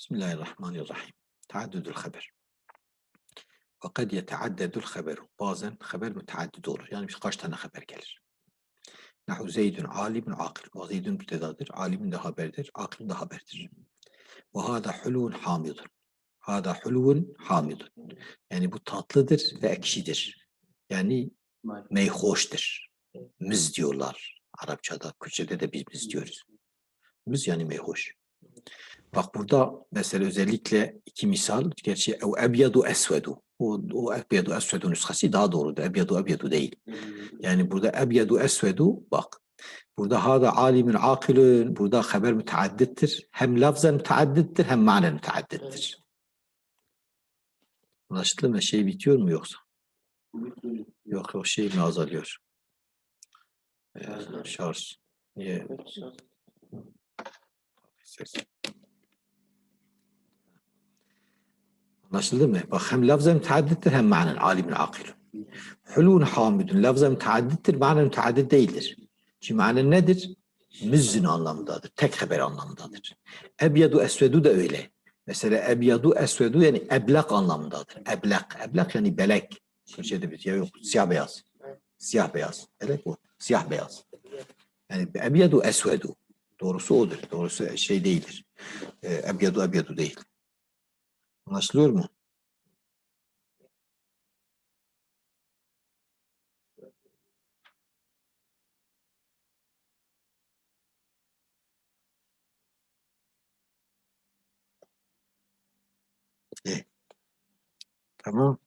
Bismillahirrahmanirrahim. Taaddüdül haber. Ve kad yeteaddedül haberu. Bazen haber müteaddid olur. Yani birkaç tane haber gelir. Nahu Zeydün alimun akil. O Zeydün müptedadır. Alimin de haberdir. Akilin de haberdir. Ve hâdâ hulûn hamidun. Hâdâ hulûn hamidun. Yani bu tatlıdır ve ekşidir. Yani meyhoştur. Müz diyorlar. Arapçada, Kürtçe'de de biz müz diyoruz. Müz yani meyhoş. Bak burada mesela özellikle iki misal. Gerçi ev ebyadu esvedu. O, o ebyadu esvedu nüshası daha doğrudur. Ebyadu ebyadu değil. Yani burada ebyadu esvedu bak. Burada hada alimin akilün. Burada haber müteaddittir. Hem lafzen müteaddittir hem manen müteaddittir. Anlaşıldı mı? Şey bitiyor mu yoksa? Yok yok şey mi azalıyor? Ee, şarj. Niye? Ses. Anlaşıldı mı? Bak hem lafza müteaddittir hem manen alimin akil. Hulun hamidun lafza müteaddittir, manen müteaddit değildir. Şimdi manen nedir? Müzzin anlamındadır. Tek haber anlamındadır. Ebyadu esvedu da öyle. Mesela ebyadu esvedu yani eblak anlamındadır. Eblak. Eblak yani belek. Türkçe'de bir ya yok. Siyah beyaz. Siyah beyaz. Belek bu. Siyah beyaz. Yani ebyadu esvedu. Doğrusu odur. Doğrusu şey değildir. E, ebyadu ebyadu değil. Anlaşılıyor mu? İyi. Tamam.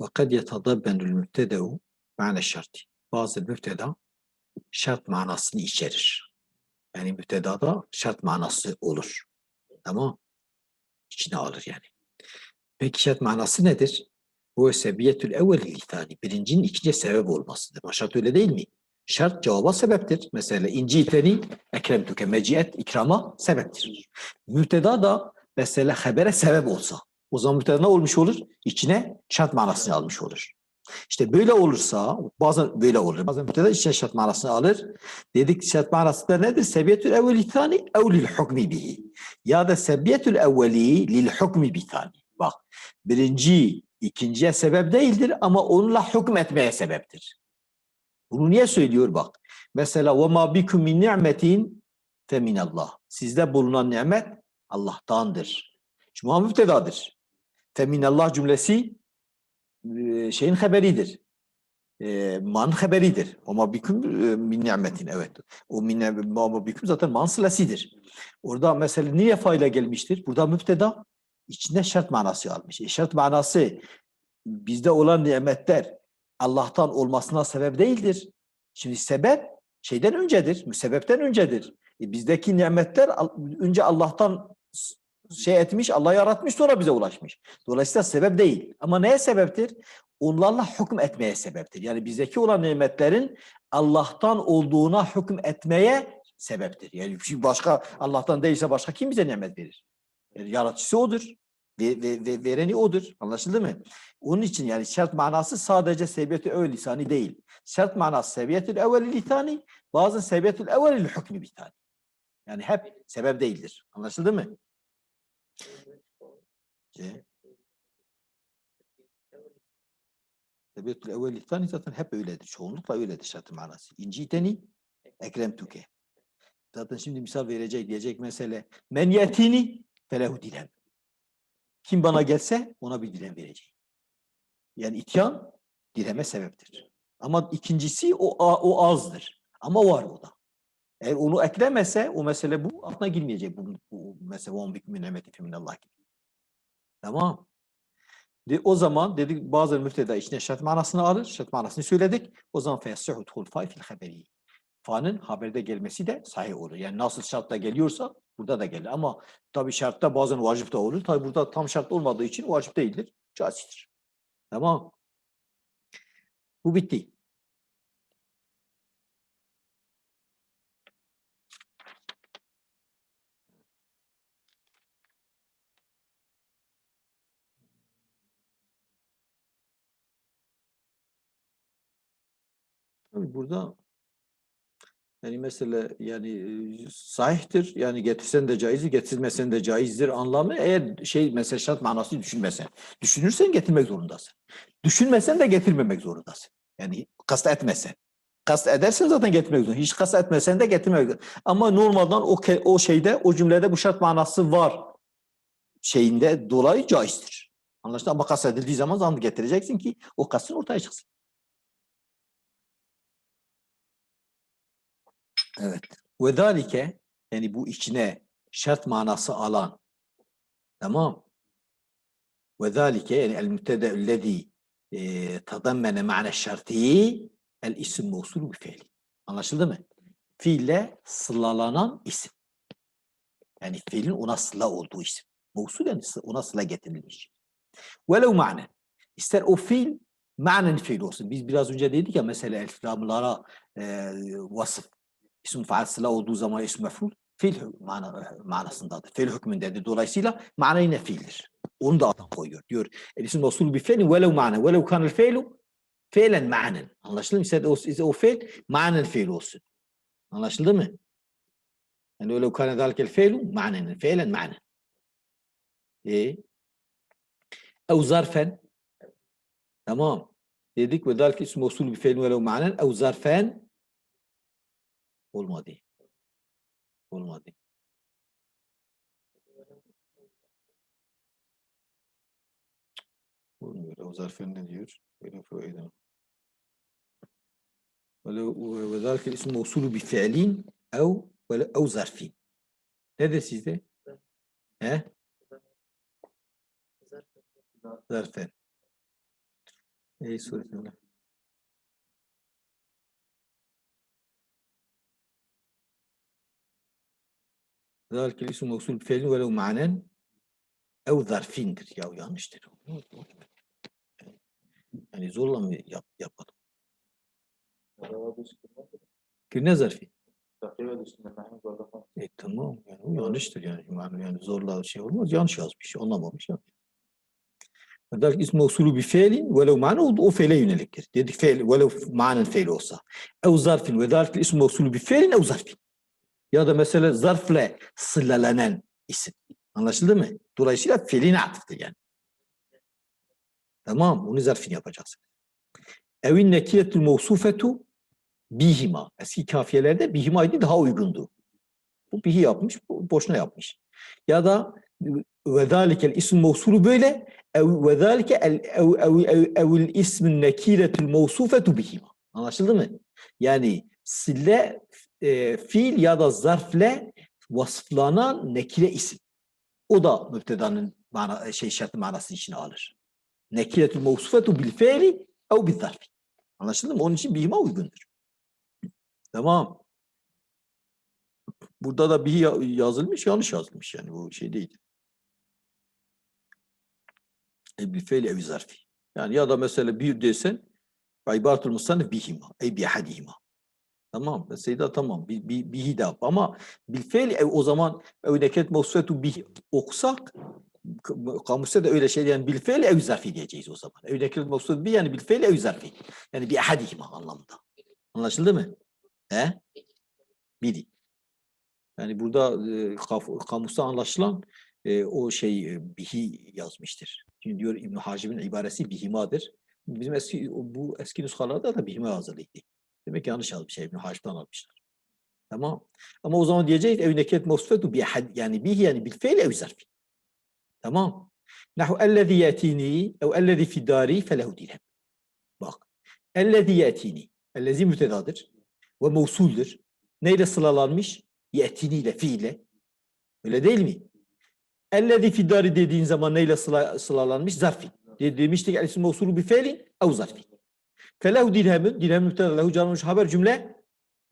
Ve kad yetadabbenül mübtedehu ma'ne şarti. Bazı mübteda şart manasını içerir. Yani mübtedada şart manası olur. Ama içine alır yani. Peki şart manası nedir? Bu sebiyetül evvel litani. Birincinin ikinci sebep olmasıdır. Maşat öyle değil mi? Şart cevaba sebeptir. Mesela inciteni ekremtüke meciyet ikrama sebeptir. Mübteda da mesela habere sebep olsa o zaman müpteda ne olmuş olur? İçine şart manasını almış olur. İşte böyle olursa bazen böyle olur. Bazen müpteda içine şart manasını alır. Dedik şart manası da nedir? Sebiyetül evveli tani ev lil hukmi bihi. Ya da sebiyetül evveli lil hukmi bi tani. Bak birinci ikinciye sebep değildir ama onunla hüküm etmeye sebeptir. Bunu niye söylüyor bak. Mesela ma bikum min ni'metin fe minallah. Sizde bulunan nimet Allah'tandır. Cuma müptedadır. Feminallah cümlesi şeyin haberidir. E, man haberidir. Ama biküm min nimetin evet. O min ama biküm zaten man sılasidir. Orada mesela niye fayla gelmiştir? Burada müpteda içinde şart manası almış. E, şart manası bizde olan nimetler Allah'tan olmasına sebep değildir. Şimdi sebep şeyden öncedir, sebepten öncedir. E, bizdeki nimetler önce Allah'tan şey etmiş, Allah yaratmış sonra bize ulaşmış. Dolayısıyla sebep değil. Ama neye sebeptir? Onlarla hüküm etmeye sebeptir. Yani bizdeki olan nimetlerin Allah'tan olduğuna hüküm etmeye sebeptir. Yani başka Allah'tan değilse başka kim bize nimet verir? Yani yaratıcısı odur. Ve, ve, ve vereni odur. Anlaşıldı mı? Onun için yani şart manası sadece sebiyetü evvel lisani değil. Şart manası sebiyetül evvel lisani, bazen sebiyetül evvel hükmü bir tane. Yani hep sebep değildir. Anlaşıldı mı? C. Sebiyetül evvel ihsani zaten hep öyledir. Çoğunlukla öyledir şartı manası. İnciteni ekrem tüke. Zaten şimdi misal verecek diyecek mesele men yetini felehu dilem. Kim bana gelse ona bir dilem vereceğim. Yani ityan dileme sebeptir. Ama ikincisi o, o azdır. Ama var o da. Eğer onu eklemese o mesele bu aklına girmeyecek bu, bu mesele on bikmin nimeti minallah gibi. Tamam. De, o zaman dedik bazı müfteda içine şart manasını alır. Şart manasını söyledik. O zaman feyasuhu tuhul fay fil haberi. Fa'nın haberde gelmesi de sahih olur. Yani nasıl şartta geliyorsa burada da gelir. Ama tabii şartta bazen vacip de olur. Tabii burada tam şart olmadığı için vacip değildir. Caizdir. Tamam. Bu bitti. Tabii burada yani mesela yani sahihtir. Yani getirsen de caizdir, getirmesen de caizdir anlamı. Eğer şey mesela şart manası düşünmesen. Düşünürsen getirmek zorundasın. Düşünmesen de getirmemek zorundasın. Yani kast etmesen. Kast edersen zaten getirmek zorundasın. Hiç kast etmesen de getirmek zorundasın. Ama normalden o, o şeyde, o cümlede bu şart manası var şeyinde dolayı caizdir. Anlaşıldı? Ama kast edildiği zaman zanlı getireceksin ki o kastın ortaya çıksın. Evet. Ve zalike yani bu içine şart manası alan tamam. Ve zalike yani el mübteda'llezî e, tadammene ma'ne şartî el isim mevsul bi fiili. Anlaşıldı mı? Fiille sılalanan isim. Yani fiilin ona sıla olduğu isim. Mevsul yani ona sıla getirilmiş. Velev ma'ne. İster o fiil manen fiil olsun. Biz biraz önce dedik ya mesela elflamlara e, vasıf isim faal sıla olduğu zaman isim mef'ul fiil mana, manasındadır. Fiil hükmündedir. Dolayısıyla mana yine fiildir. Onu da adam koyuyor. Diyor el isim usul bi fiilin velev ma'ne velev kanel fiilu fiilen ma'nen. Anlaşıldı mı? İster o, ister o fiil ma'nen fiil olsun. Anlaşıldı mı? Yani velev kane zalikel fiilu ma'nen fiilen ma'nen. İyi. Ev zarfen tamam. Dedik ve dalke ismi usul bi fiilin velev ma'nen ev zarfen olmadı. Olmadı. Olmuyor. O zarfen ne diyor? Böyle faide. ولو وذلك الاسم موصول بفعل أو ولا أو ظرف. Nedir sizde? He? Zarfen. Ey suretine. ذلك الاسم موصول بفعل ولو معنى أو ظرفindir. Ya yanlıştır. Yani zorla mı yap, yapalım? Ne zarfi? E tamam yani o yanlıştır yani. yani, yani zorla şey olmaz yanlış yazmış anlamamış ya. ذلك اسم موصول بفعل ولو معنى o, o fiile yöneliktir. Dedik fiil ولو manen fiil olsa. Ev zarfin ve ذلك الاسم موصول بفعل ev zarfin. Ya da mesela zarfle sılalanan isim. Anlaşıldı mı? Dolayısıyla fiiline atıftır yani. Tamam onu zarfin yapacaksın. Evin nekiretül mevsufetu bihima. Eski kafiyelerde bihimaydı daha uygundu. Bu bihi yapmış, bu boşuna yapmış. Ya da ve zalikel isim mevsulu böyle ev ve zalike el ev ev ev evil ismin nekiretül mevsufetu bihima. Anlaşıldı mı? Yani sille e, fiil ya da zarfle vasıflanan nekire isim. O da müptedanın mana, şey şartı manası içine alır. Nekiretül mevsufetu bil fiili ev bil zarfi. Anlaşıldı mı? Onun için bihima uygundur. Tamam. Burada da bir ya- yazılmış, yanlış yazılmış yani bu şey değil. E bir feil evi zarfi. Yani ya da mesela bir desen ibaretul musannif bihima, ey bi ahadihima. Tamam. Mesela tamam. Bir, bir, bihi de yap. Ama bil feil ev o zaman ev neket mevsuetu bih okusak k- kamusta da öyle şey yani bil feil ev zarfi diyeceğiz o zaman. Ev neket mevsuetu bih yani bil feil ev zarfi. Yani bir ahadihima anlamında. Anlaşıldı mı? He? Biri. Yani burada e, kamusta anlaşılan e, o şey e, bihi yazmıştır. Şimdi diyor İbn Hacib'in ibaresi bihimadır. Bizim eski bu eski nüshalarda da bihima yazılıydı. Demek yanlış yazmış İbn Hacib'den almışlar. Tamam. Ama o zaman diyeceğiz ev neket mevsufetu bi ahad yani bihi yani bil fiil ev zarfi. Tamam. Nahu ellezî yetini ev ellezî fi dari felehu dirhem. Bak. Ellezî yetini. Ellezî mütedadır ve mevsuldür. Neyle sıralanmış? Yetini ile, fiile. Öyle değil mi? Ellezî fi dari dediğin zaman neyle sıla, sıralanmış? Zarfi. De, demiştik el isim mevsulu bi fiilin ev zarfi. Felehu dirhemin, dirhem müpteda lehu canlanmış haber cümle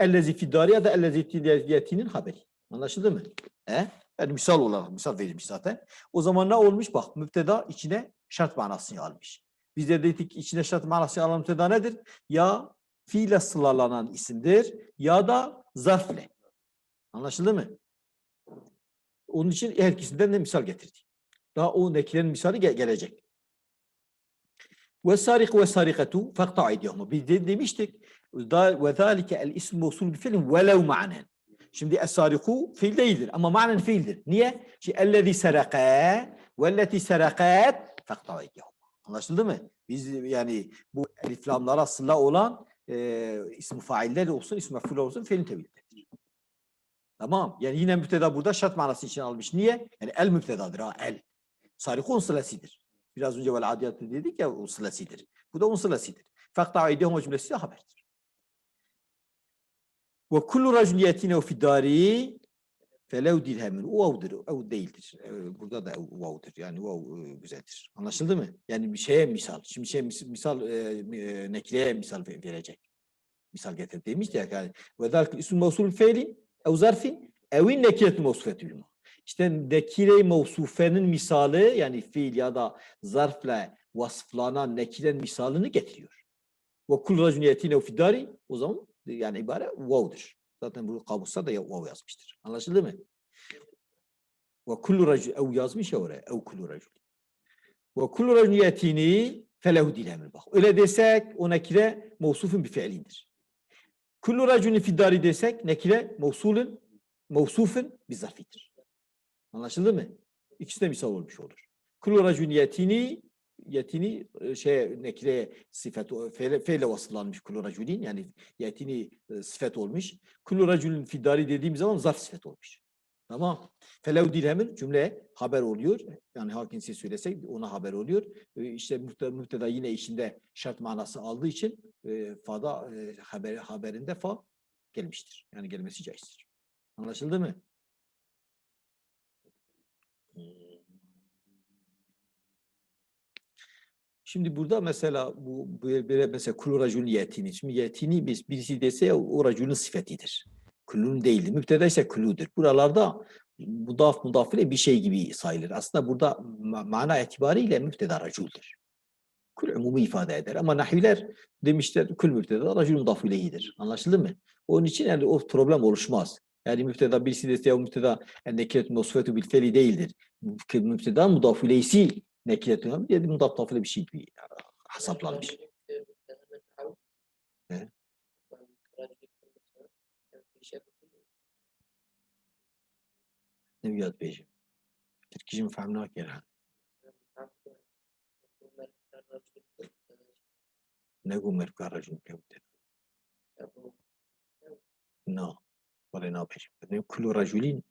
ellezî fi dari ya da ellezî fi yetinin haberi. Anlaşıldı mı? He? Yani misal olarak misal verilmiş zaten. O zaman ne olmuş? Bak müpteda içine şart manasını almış. Biz de dedik içine şart manasını alan müpteda nedir? Ya fiile sılalanan isimdir ya da zarfle. Anlaşıldı mı? Onun için her ikisinden de misal getirdik. Daha o nekilerin misali ge- gelecek. Ve sariku ve sarikatu fakta eydihuma. Biz de demiştik. Ve zâlike el ism mevsul bir fiilin velev ma'nen. Şimdi es-sariku fiil değildir ama manen fiildir. Niye? Şimdi ellezî seraka velleti serakat fakta eydihuma. Anlaşıldı mı? Biz yani bu elif lamlara sıla olan e, ismi failler olsun, ismi mef'ul olsun fiilin tevildedir. Tamam. Yani yine müpteda burada şart manası için almış. Niye? Yani el müptedadır ha el. Sarikun sılasidir. Biraz önce vel adiyatı dedik ya o sılasidir. Bu da onun sılasidir. Fakta eydihum cümlesi de haberdir. Ve kullu racul yetine fi dari felev dirhemin. O vav'dır. O değildir. Ee, Burada da vav'dır. Yani vav e, güzeldir. Anlaşıldı mı? Yani bir şeye misal. Şimdi şey mis- misal e, e, nekleye misal ve- verecek. Misal getir demiş ya yani ve zalike ismu mevsul fiili ev zarfin evin nekiretu mevsufetü bilma. İşte nekire mevsufenin misali yani fiil ya da zarfla vasıflanan nekiren misalini getiriyor. Ve kul racun yetine fi dari o zaman yani ibare vav'dır. Zaten bu kabusta da vav yazmıştır. Anlaşıldı mı? Ve kullu racul ev yazmış ya oraya. Ev kullu racul. Ve kullu racul yetini felehu dilhemil bak. Öyle desek o nekire mevsufun bir fiilindir. Kullu raculin fi dari desek nekire mevsulun mevsufun bir zarfidir. Anlaşıldı mı? İkisi de misal olmuş olur. Kullu raculin yetini yetini e, şey nekire sıfat feyle, feyle vasıflanmış kullu raculin yani yetini e, sıfat olmuş. Kullu raculin fi dari dediğimiz zaman zarf sıfat olmuş. Tamam. Felev dirhemin cümle haber oluyor. Yani hakim siz söylesek ona haber oluyor. E, İşte müpteda yine içinde şart manası aldığı için e, fa'da e, haber, haberinde fa gelmiştir. Yani gelmesi caizdir. Anlaşıldı mı? Şimdi burada mesela bu böyle, mesela raculun yetini. Şimdi yetini biz birisi dese o raculun sıfetidir. Kulun değildir. Müpteda ise kuludur. Buralarda mudaf mudafile bir şey gibi sayılır. Aslında burada ma- mana itibariyle müpteda raculdur. Kul umumi ifade eder. Ama nahviler demişler kul müpteda racul mudaf ileyhidir. Anlaşıldı mı? Onun için yani o problem oluşmaz. Yani müpteda birisi dese o müpteda nekiret musfetu bil değildir. Mü- Müpteda mudaf ileysi nekiretun dedi mudaf tafile bir şey gibi hesaplanmış. Ne bir beyciğim. Türkçe mi fahmına gelen? Ne gumer karacun kevte. No. Vale ne yapayım? Ne kulu raculin.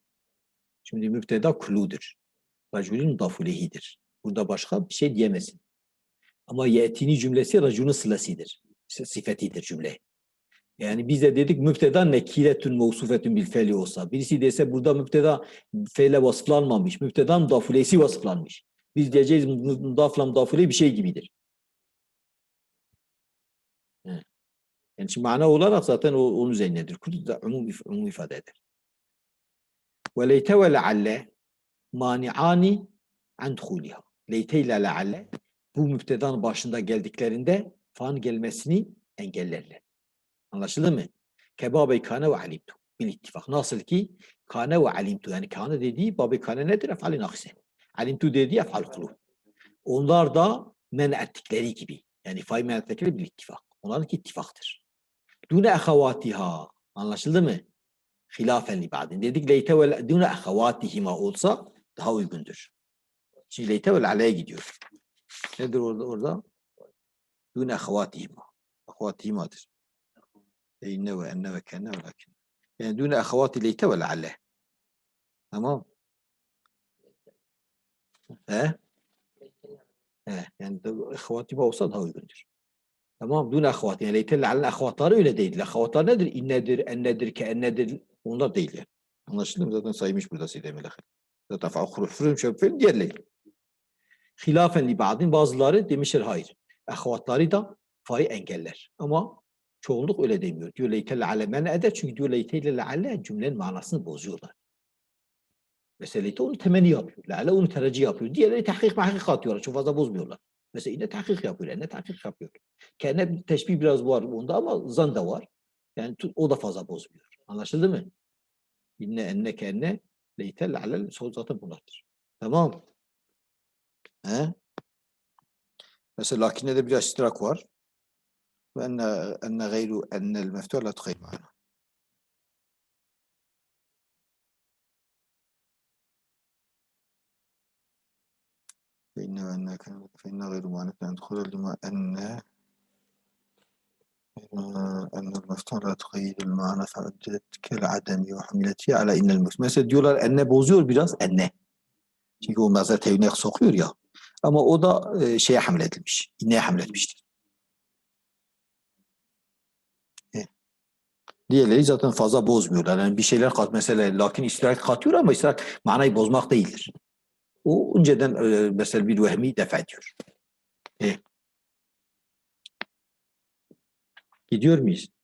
Şimdi müpteda kuludur. Raculin mudaf ileyhidir. Burada başka bir şey diyemezsin. Ama yetini cümlesi raculun sılasidir. Si- Sifetidir cümle. Yani biz de dedik müpteda nekiretün mevsufetün bil fe'li olsa. Birisi dese burada müpteda fe'le vasıflanmamış. Müpteda mudafulesi vasıflanmış. Biz diyeceğiz mudafla mudafule bir şey gibidir. Yani şimdi mana olarak zaten o, onun üzerinedir. Kutu da umum, if- umum ifade eder. Ve leyte ve lealle mani'ani an duhuliha. Leyte ile lealle bu müptedanın başında geldiklerinde fan gelmesini engellerler. Anlaşıldı mı? Kebabe kane ve alimtu. Bil ittifak. Nasıl ki kane ve alimtu. Yani kane dediği babe kane nedir? Efali nakse. Alimtu dediği efal kulub. Onlar da men ettikleri gibi. Yani fay men ettikleri bil ittifak. Onlarınki ittifaktır. Dune ehavatiha. Anlaşıldı mı? Hilafen li. Dedik leyte ve dune ehavatihima olsa daha uygundur. Şimdi leyte ve aleye gidiyor. Nedir orada? orada? Dune ehavatihima. Ehvatihimadır. İnne ve enne ve kenne ve lakin. Yani dune ehavati leyte ve lealle. Tamam. He? He. Yani ehvati olsa daha uygundur. Tamam. Dune ehvati. Yani leyte lealle ehvatları öyle değil. Ehvatlar nedir? İnnedir, ennedir, ke ennedir. Onlar değil. Anlaşıldı mı? Zaten saymış burada Seyde Melek'e. Zaten fa'ukhru fırın şöpün diğerleri. Hilafen li ba'din bazıları demişler hayır. Ehvatları da fayı engeller. Ama çoğunluk öyle demiyor. Diyor leyte lealle men eder. Çünkü diyor leyte ile lealle cümlenin manasını bozuyorlar. Mesela leyte onu temenni yapıyor. Lealle onu tercih yapıyor. Diğerleri tahkik mahkik atıyorlar. Çok fazla bozmuyorlar. Mesela yine tahkik yapıyor. Ne tahkik yapıyor. Kendine teşbih biraz var onda ama zan da var. Yani o da fazla bozmuyor. Anlaşıldı mı? İnne enne kenne leyte lealle zaten bunlardır. Tamam. He? Mesela lakin'de de biraz iştirak var. Ve enne, enne gayru ennel meftuh la tıkayım mana. فإن أن كان فإن غير معنى أن تدخل لما أن أن المفتوح لا تقيد المعنى فعدت كالعدم وحملته على إن المفتوح. Mesela diyorlar enne bozuyor biraz enne. Çünkü o mazhar tevhine sokuyor ya. Ama o da e, şeye hamledilmiş. İnneye hamletmiştir. E. Diğerleri zaten fazla bozmuyorlar. Yani bir şeyler kat mesela lakin istirak katıyor ama istirak manayı bozmak değildir. O önceden e, mesela bir vehmi def ediyor. E. Gidiyor muyuz?